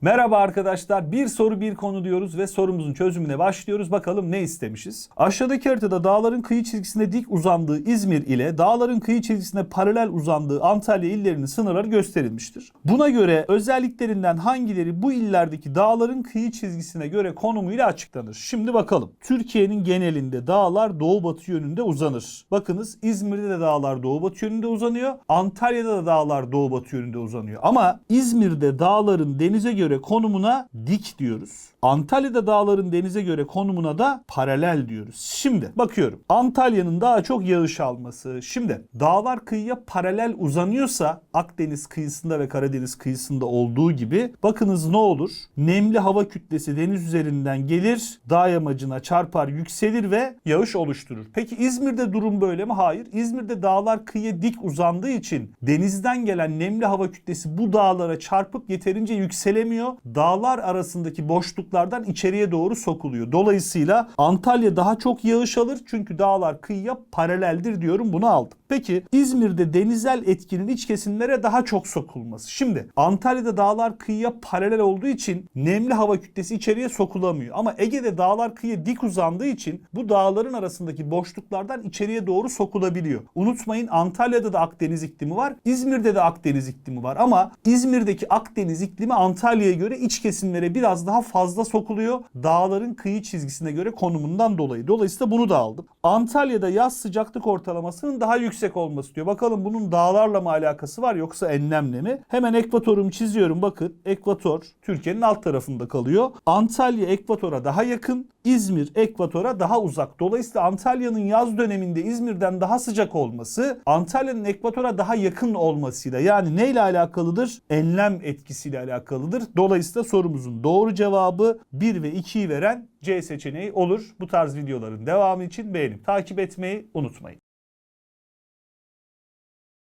Merhaba arkadaşlar. Bir soru bir konu diyoruz ve sorumuzun çözümüne başlıyoruz. Bakalım ne istemişiz? Aşağıdaki haritada dağların kıyı çizgisine dik uzandığı İzmir ile dağların kıyı çizgisine paralel uzandığı Antalya illerinin sınırları gösterilmiştir. Buna göre özelliklerinden hangileri bu illerdeki dağların kıyı çizgisine göre konumuyla açıklanır? Şimdi bakalım. Türkiye'nin genelinde dağlar doğu batı yönünde uzanır. Bakınız İzmir'de de dağlar doğu batı yönünde uzanıyor. Antalya'da da dağlar doğu batı yönünde uzanıyor. Ama İzmir'de dağların denize göre konumuna dik diyoruz. Antalya'da dağların denize göre konumuna da paralel diyoruz. Şimdi bakıyorum. Antalya'nın daha çok yağış alması. Şimdi dağlar kıyıya paralel uzanıyorsa Akdeniz kıyısında ve Karadeniz kıyısında olduğu gibi bakınız ne olur? Nemli hava kütlesi deniz üzerinden gelir, dağ yamacına çarpar, yükselir ve yağış oluşturur. Peki İzmir'de durum böyle mi? Hayır. İzmir'de dağlar kıyıya dik uzandığı için denizden gelen nemli hava kütlesi bu dağlara çarpıp yeterince yükselemiyor. Dağlar arasındaki boşluklardan içeriye doğru sokuluyor. Dolayısıyla Antalya daha çok yağış alır çünkü dağlar kıyıya paraleldir diyorum bunu aldım. Peki İzmir'de denizel etkinin iç kesimlere daha çok sokulması. Şimdi Antalya'da dağlar kıyıya paralel olduğu için nemli hava kütlesi içeriye sokulamıyor. Ama Ege'de dağlar kıyıya dik uzandığı için bu dağların arasındaki boşluklardan içeriye doğru sokulabiliyor. Unutmayın Antalya'da da Akdeniz iklimi var. İzmir'de de Akdeniz iklimi var. Ama İzmir'deki Akdeniz iklimi Antalya'ya göre iç kesimlere biraz daha fazla sokuluyor. Dağların kıyı çizgisine göre konumundan dolayı. Dolayısıyla bunu da aldım. Antalya'da yaz sıcaklık ortalamasının daha yüksek olması diyor. Bakalım bunun dağlarla mı alakası var yoksa enlemle mi? Hemen ekvatorumu çiziyorum. Bakın ekvator Türkiye'nin alt tarafında kalıyor. Antalya ekvatora daha yakın. İzmir ekvatora daha uzak. Dolayısıyla Antalya'nın yaz döneminde İzmir'den daha sıcak olması Antalya'nın ekvatora daha yakın olmasıyla yani neyle alakalıdır? Enlem etkisiyle alakalıdır. Dolayısıyla sorumuzun doğru cevabı 1 ve 2'yi veren C seçeneği olur. Bu tarz videoların devamı için beğenip takip etmeyi unutmayın.